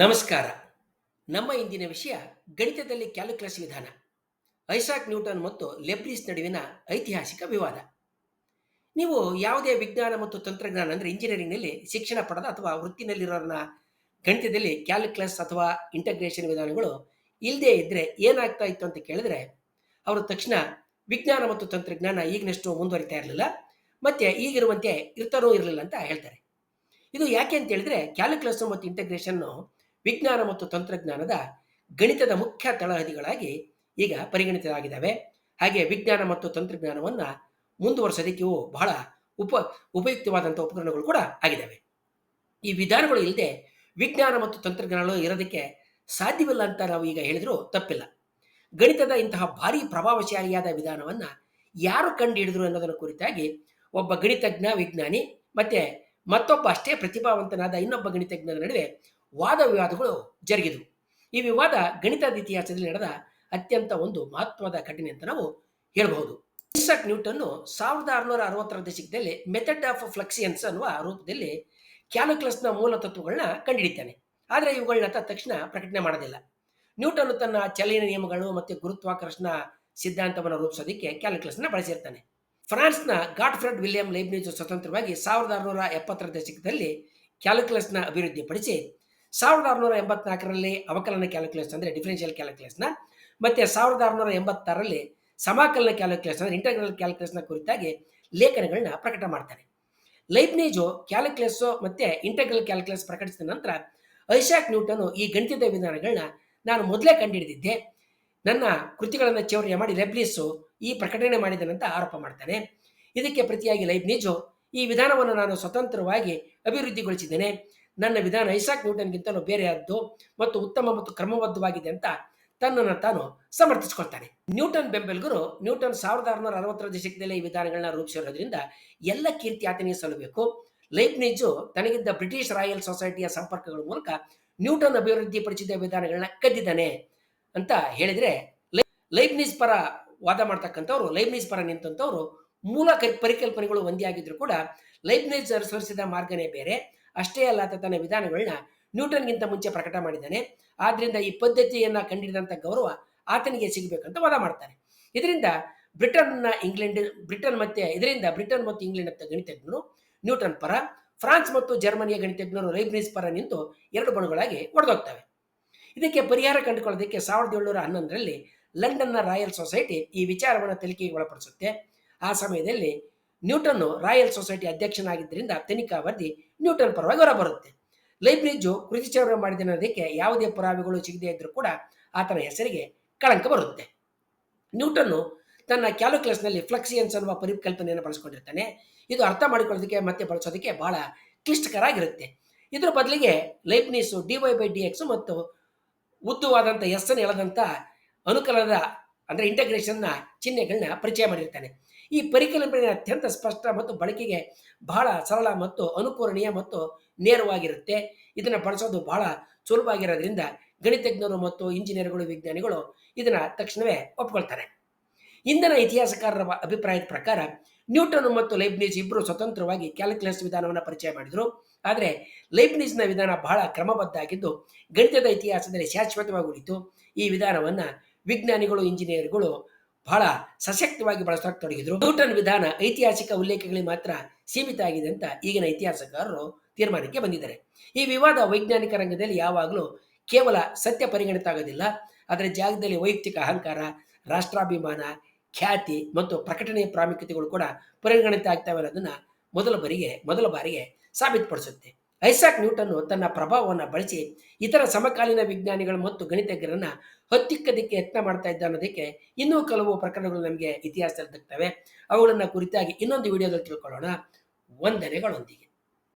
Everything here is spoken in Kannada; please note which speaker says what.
Speaker 1: ನಮಸ್ಕಾರ. ನಮ್ಮ ಇಂದಿನ ವಿಷಯ ಗಣಿತದಲ್ಲಿ ಕ್ಯಾಲ್ಕುಲಸ್ ವಿಧಾನ. ಐಸಾಕ್ ನ್ಯೂಟನ್ ಮತ್ತು ಲೆಬ್ರಿಸ್ ನಡುವಿನ ಐತಿಹಾಸಿಕ ವಿವಾದ. ನೀವು ಯಾವುದೇ ವಿಜ್ಞಾನ ಮತ್ತು ತಂತ್ರಜ್ಞಾನ ಅಂದರೆ ಇಂಜಿನಿಯರಿಂಗ್ನಲ್ಲಿ ಶಿಕ್ಷಣ ಪಡೆದ ಅಥವಾ ವೃತ್ತಿನಲ್ಲಿರೋರನ್ನ ಗಣಿತದಲ್ಲಿ ಕ್ಯಾಲ್ಕುಲಸ್ ಅಥವಾ ಇಂಟಗ್ರೇಷನ್ ವಿಧಾನಗಳು ಇಲ್ಲದೇ ಇದ್ದರೆ ಏನಾಗ್ತಾ ಇತ್ತು ಅಂತ ಕೇಳಿದ್ರೆ, ಅವರು ತಕ್ಷಣ ವಿಜ್ಞಾನ ಮತ್ತು ತಂತ್ರಜ್ಞಾನ ಈಗಿನಷ್ಟು ಮುಂದುವರಿತಾ ಇರಲಿಲ್ಲ, ಮತ್ತೆ ಈಗಿರುವಂತೆ ಇರ್ತಾರೋ ಇರಲಿಲ್ಲ ಅಂತ ಹೇಳ್ತಾರೆ. ಇದು ಯಾಕೆ ಅಂತ ಹೇಳಿದ್ರೆ ಕ್ಯಾಲ್ಕುಲಸ್ ಮತ್ತು ಇಂಟಗ್ರೇಷನ್ನು ವಿಜ್ಞಾನ ಮತ್ತು ತಂತ್ರಜ್ಞಾನದ ಗಣಿತದ ಮುಖ್ಯ ತಳಹದಿಗಳಾಗಿ ಈಗ ಪರಿಗಣಿತರಾಗಿದ್ದಾವೆ. ಹಾಗೆ ವಿಜ್ಞಾನ ಮತ್ತು ತಂತ್ರಜ್ಞಾನವನ್ನು ಮುಂದುವರಿಸೋದಕ್ಕೆ ಬಹಳ ಉಪ, ಉಪಯುಕ್ತವಾದಂಥ ಉಪಕರಣಗಳು ಕೂಡ ಆಗಿದ್ದಾವೆ. ಈ ವಿಧಾನಗಳು ಇಲ್ಲದೆ ವಿಜ್ಞಾನ ಮತ್ತು ತಂತ್ರಜ್ಞಾನಗಳು ಇರೋದಕ್ಕೆ ಸಾಧ್ಯವಿಲ್ಲ ಅಂತ ನಾವು ಈಗ ಹೇಳಿದರೂ ತಪ್ಪಿಲ್ಲ. ಗಣಿತದ ಇಂತಹ ಭಾರಿ ಪ್ರಭಾವಶಾಲಿಯಾದ ವಿಧಾನವನ್ನು ಯಾರು ಕಂಡುಹಿಡಿದ್ರು ಅನ್ನೋದರ ಕುರಿತಾಗಿ ಒಬ್ಬ ಗಣಿತಜ್ಞ, ವಿಜ್ಞಾನಿ ಮತ್ತೆ ಮತ್ತೊಬ್ಬ ಅಷ್ಟೇ ಪ್ರತಿಭಾವಂತನಾದ ಇನ್ನೊಬ್ಬ ಗಣಿತಜ್ಞರ ನಡುವೆ ವಾದ ವಿವಾದಗಳು ಜರುಗಿದವು. ಈ ವಿವಾದ ಗಣಿತದ ಇತಿಹಾಸದಲ್ಲಿ ನಡೆದ ಅತ್ಯಂತ ಒಂದು ಮಹತ್ವದ ಘಟನೆ ಅಂತ ನಾವು ಹೇಳಬಹುದು. ಇಸಕ್ ನ್ಯೂಟನ್ನು ಸಾವಿರದ ಆರುನೂರ ಅರವತ್ತರ ದಶಕದಲ್ಲಿ ಮೆಥಡ್ ಆಫ್ ಫ್ಲಕ್ಸಿಯನ್ಸ್ ಅನ್ನುವ ರೂಪದಲ್ಲಿ ಕ್ಯಾಲ್ಕುಲಸ್ನ ಮೂಲ ತತ್ವಗಳನ್ನ ಕಂಡುಹಿಡಿತಾನೆ. ಆದರೆ ಇವುಗಳನ್ನ ತಕ್ಷಣ ಪ್ರಕಟಣೆ ಮಾಡೋದಿಲ್ಲ. ನ್ಯೂಟನ್ ತನ್ನ ಚಲನ ನಿಯಮಗಳು ಮತ್ತು ಗುರುತ್ವಾಕರ್ಷಣ ಸಿದ್ಧಾಂತವನ್ನು ರೂಪಿಸೋದಕ್ಕೆ ಕ್ಯಾಲ್ಕುಲಸ್ನ ಬಳಸಿರ್ತಾನೆ. ಫ್ರಾನ್ಸ್ನ ಗಾಡ್ಫ್ರೆಡ್ ವಿಲಿಯಂ ಲೈಬ್ನಿಜ್ ಸ್ವತಂತ್ರವಾಗಿ ಸಾವಿರದ ಆರುನೂರ ಎಪ್ಪತ್ತರ ದಶಕದಲ್ಲಿ ಕ್ಯಾಲ್ಕುಲಸ್ನ ಅಭಿವೃದ್ಧಿಪಡಿಸಿ ಸಾವಿರದ ಆರುನೂರ ಎಂಬತ್ನಾಲ್ಕರಲ್ಲಿ ಅವಕಲನ ಕ್ಯಾಲ್ಕುಲೇಷನ್ ಅಂದರೆ ಡಿಫರೆನ್ಷಿಯಲ್ ಕ್ಯಾಲ್ಕುಲೇಷನ್ ಮತ್ತೆ ಸಾವಿರದ ಆರುನೂರ ಎಂಬತ್ತಾರರಲ್ಲಿ ಸಮಾಕಲನ ಕ್ಯಾಲ್ಕುಲೇಷನ್ ಅಂದರೆ ಇಂಟಗ್ರಲ್ ಕ್ಯಾಲ್ಕುಲೇಷನ್ ಕುರಿತಾಗಿ ಲೇಖನಗಳನ್ನ ಪ್ರಕಟ ಮಾಡ್ತಾರೆ. ಲೈಬ್ನೇಜು ಕ್ಯಾಲ್ಕುಲಸ್ ಮತ್ತೆ ಇಂಟಗ್ರಲ್ ಕ್ಯಾಲ್ಕುಲೇಸ್ ಪ್ರಕಟಿಸಿದ ನಂತರ ಐಶಾಕ್ ನ್ಯೂಟನ್ ಈ ಗಣಿತದ ವಿಧಾನಗಳನ್ನ ನಾನು ಮೊದಲೇ ಕಂಡುಹಿಡಿದಿದ್ದೆ ನನ್ನ ಕೃತಿಗಳನ್ನು ಚೌರ್ಯ ಮಾಡಿ ಲೆಬ್ಲಿಸು ಈ ಪ್ರಕಟಣೆ ಮಾಡಿದನಂತ ಆರೋಪ ಮಾಡ್ತಾನೆ. ಇದಕ್ಕೆ ಪ್ರತಿಯಾಗಿ ಲೈಬ್ನೇಜು ಈ ವಿಧಾನವನ್ನು ನಾನು ಸ್ವತಂತ್ರವಾಗಿ ಅಭಿವೃದ್ಧಿಗೊಳಿಸಿದ್ದೇನೆ. ನನ್ನ ವಿಧಾನ ಐಸಾಕ್ ನ್ಯೂಟನ್ಗಿಂತಲೂ ಬೇರೆಯಾದ್ದು ಮತ್ತು ಉತ್ತಮ ಮತ್ತು ಕ್ರಮಬದ್ಧವಾಗಿದೆ ಅಂತ ತನ್ನನ್ನು ತಾನು ಸಮರ್ಥಿಸ್ಕೊಳ್ತಾನೆ. ನ್ಯೂಟನ್ ಬೆಂಬಲಿಗರು ನ್ಯೂಟನ್ ಸಾವಿರದ ಆರುನೂರ ಅರವತ್ತರ ದಶಕದಲ್ಲಿ ಈ ವಿಧಾನಗಳನ್ನ ರೂಪಿಸಿರೋದ್ರಿಂದ ಎಲ್ಲ ಕೀರ್ತಿ ಆತನಿಗೆ ಸಲ್ಲಬೇಕು ಲೈಬ್ನಿಜು ತನಗಿದ್ದ ಬ್ರಿಟಿಷ್ ರಾಯಲ್ ಸೊಸೈಟಿಯ ಸಂಪರ್ಕಗಳ ಮೂಲಕ ನ್ಯೂಟನ್ ಅಭಿವೃದ್ಧಿಪಡಿಸಿದ ವಿಧಾನಗಳನ್ನ ಕದ್ದಿದ್ದಾನೆ ಅಂತ ಹೇಳಿದ್ರೆ ಲೈ- ಲೈಬ್ನಿಸ್ ಪರ ವಾದ ಮಾಡ್ತಕ್ಕಂಥವ್ರು ಲೈಬ್ನಿಸ್ ಪರ ನಿಂತಂಥವ್ರು ಮೂಲ ಪರಿಕಲ್ಪನೆಗಳು ಒಂದೇ ಆಗಿದ್ರು ಕೂಡ ಲೈಬ್ನಿಜ್ ಅನುಸರಿಸಿದ ಮಾರ್ಗನೇ ಬೇರೆ. ಅಷ್ಟೇ ಅಲ್ಲ ತನ್ನ ವಿಧಾನಗಳನ್ನ ನ್ಯೂಟನ್ಗಿಂತ ಮುಂಚೆ ಪ್ರಕಟ ಮಾಡಿದ್ದಾನೆ. ಆದ್ದರಿಂದ ಈ ಪದ್ಧತಿಯನ್ನ ಕಂಡಿಡಿದಂಥ ಗೌರವ ಆತನಿಗೆ ಸಿಗಬೇಕಂತ ವಾದ ಮಾಡ್ತಾರೆ ಇದರಿಂದ ಬ್ರಿಟನ್ನ ಇಂಗ್ಲೆಂಡ್, ಬ್ರಿಟನ್ ಮತ್ತೆ ಇದರಿಂದ ಬ್ರಿಟನ್ ಮತ್ತು ಇಂಗ್ಲೆಂಡ್ ಅಂತ ಗಣಿತಜ್ಞರು ನ್ಯೂಟನ್ ಪರ, ಫ್ರಾನ್ಸ್ ಮತ್ತು ಜರ್ಮನಿಯ ಗಣಿತಜ್ಞರು ಲೈಬ್ನಿಸ್ ಪರ ನಿಂತು ಎರಡು ಬಣಗಳಾಗಿ ಒಡೆದೋಗ್ತವೆ. ಇದಕ್ಕೆ ಪರಿಹಾರ ಕಂಡುಕೊಳ್ಳೋದಕ್ಕೆ ಸಾವಿರದ ಏಳ್ನೂರ ಹನ್ನೊಂದರಲ್ಲಿ ಲಂಡನ್ನ ರಾಯಲ್ ಸೊಸೈಟಿ ಈ ವಿಚಾರವನ್ನು ತನಿಖೆಗೆ ಒಳಪಡಿಸುತ್ತೆ. ಆ ಸಮಯದಲ್ಲಿ ನ್ಯೂಟನ್ ರಾಯಲ್ ಸೊಸೈಟಿ ಅಧ್ಯಕ್ಷನಾಗಿದ್ದರಿಂದ ತನಿಖಾ ವರದಿ ನ್ಯೂಟನ್ ಪರವಾಗಿ ಹೊರಬರುತ್ತೆ. ಲೈಬ್ರಿಜು ಕೃತಿಚೌರ್ಯ ಮಾಡಿದನೋದಕ್ಕೆ ಯಾವುದೇ ಪುರಾವೆಗಳು ಸಿಗದೇ ಇದ್ರೂ ಕೂಡ ಆತನ ಹೆಸರಿಗೆ ಕಳಂಕ ಬರುತ್ತೆ ನ್ಯೂಟನ್ನು ತನ್ನ ಕ್ಯಾಲ್ಕುಲಸ್ನಲ್ಲಿ ಫ್ಲಕ್ಸಿಯನ್ಸ್ ಅನ್ನುವ ಪರಿಕಲ್ಪನೆಯನ್ನು ಬಳಸ್ಕೊಂಡಿರ್ತಾನೆ. ಇದು ಅರ್ಥ ಮಾಡಿಕೊಳ್ಳೋದಕ್ಕೆ ಮತ್ತೆ ಬಳಸೋದಕ್ಕೆ ಬಹಳ ಕ್ಲಿಷ್ಟಕರ ಆಗಿರುತ್ತೆ ಇದರ ಬದಲಿಗೆ Leibniz d y by d x ಮತ್ತು ಉದ್ದವಾದಂಥ ಎಸ್ ಅನ್ನು ಎಳೆದಂಥ ಅಂದರೆ ಇಂಟಗ್ರೇಷನ್ನ ಚಿಹ್ನೆಗಳನ್ನ ಪರಿಚಯ ಮಾಡಿರ್ತಾನೆ. ಈ ಪರಿಕಲ್ಪನೆ ಅತ್ಯಂತ ಸ್ಪಷ್ಟ ಮತ್ತು ಬಳಕೆಗೆ ಬಹಳ ಸರಳ ಮತ್ತು ಅನುಕರಣೀಯ ಮತ್ತು ನೇರವಾಗಿರುತ್ತೆ. ಇದನ್ನು ಬಳಸೋದು ಬಹಳ ಸುಲಭ ಆಗಿರೋದ್ರಿಂದ ಗಣಿತಜ್ಞರು ಮತ್ತು ಇಂಜಿನಿಯರ್ಗಳು, ವಿಜ್ಞಾನಿಗಳು ಇದನ್ನು ತಕ್ಷಣವೇ ಒಪ್ಕೊಳ್ತಾರೆ. ಇಂದಿನ ಇತಿಹಾಸಕಾರರ ಅಭಿಪ್ರಾಯದ ಪ್ರಕಾರ ನ್ಯೂಟನ್ ಮತ್ತು ಲೈಬ್ನಿಜ್ ಇಬ್ಬರು ಸ್ವತಂತ್ರವಾಗಿ ಕ್ಯಾಲ್ಕುಲಸ್ ವಿಧಾನವನ್ನು ಪರಿಚಯ ಮಾಡಿದರು. ಆದರೆ ಲೈಬ್ನಿಜ್ನ ವಿಧಾನ ಬಹಳ ಕ್ರಮಬದ್ಧ ಆಗಿದ್ದು ಗಣಿತದ ಇತಿಹಾಸದಲ್ಲಿ ಶಾಶ್ವತವಾಗಿ ಉಳಿತು. ಈ ವಿಧಾನವನ್ನು ವಿಜ್ಞಾನಿಗಳು, ಇಂಜಿನಿಯರ್ಗಳು ಬಹಳ ಸಶಕ್ತವಾಗಿ ಬಳಸಕ್ಕೆ ತೊಡಗಿದ್ರು. ನ್ಯೂಟನ್ ವಿಧಾನ ಐತಿಹಾಸಿಕ ಉಲ್ಲೇಖಗಳಿಗೆ ಮಾತ್ರ ಸೀಮಿತ ಆಗಿದೆ ಅಂತ ಈಗಿನ ಇತಿಹಾಸಕಾರರು ತೀರ್ಮಾನಕ್ಕೆ ಬಂದಿದ್ದಾರೆ. ಈ ವಿವಾದ ವೈಜ್ಞಾನಿಕ ರಂಗದಲ್ಲಿ ಯಾವಾಗಲೂ ಕೇವಲ ಸತ್ಯ ಪರಿಗಣಿತ ಆಗೋದಿಲ್ಲ. ಅದರ ಜಾಗದಲ್ಲಿ ವೈಯಕ್ತಿಕ ಅಹಂಕಾರ, ರಾಷ್ಟ್ರಾಭಿಮಾನ, ಖ್ಯಾತಿ ಮತ್ತು ಪ್ರಕಟಣೆಯ ಪ್ರಾಮುಖ್ಯತೆಗಳು ಕೂಡ ಪರಿಗಣಿತ ಆಗ್ತವೆ ಅನ್ನೋದನ್ನ ಮೊದಲ ಬಾರಿಗೆ ಮೊದಲ ಬಾರಿಗೆ ಸಾಬೀತುಪಡಿಸುತ್ತೆ. ಐಸಾಕ್ ನ್ಯೂಟನ್ ತನ್ನ ಪ್ರಭಾವವನ್ನು ಬಳಸಿ ಇತರ ಸಮಕಾಲೀನ ವಿಜ್ಞಾನಿಗಳು ಮತ್ತು ಗಣಿತಜ್ಞರನ್ನ ಹೊತ್ತಿಕ್ಕದಕ್ಕೆ ಯತ್ನ ಮಾಡ್ತಾ ಇದ್ದ ಅನ್ನೋದಕ್ಕೆ ಇನ್ನೂ ಕೆಲವು ಪ್ರಕರಣಗಳು ನಮಗೆ ಇತಿಹಾಸದಲ್ಲಿ ದಕ್ತವೆ ಅವುಗಳನ್ನ ಕುರಿತಾಗಿ ಇನ್ನೊಂದು ವಿಡಿಯೋದಲ್ಲಿ ತಿಳ್ಕೊಳ್ಳೋಣ. ವಂದನೆಗಳೊಂದಿಗೆ.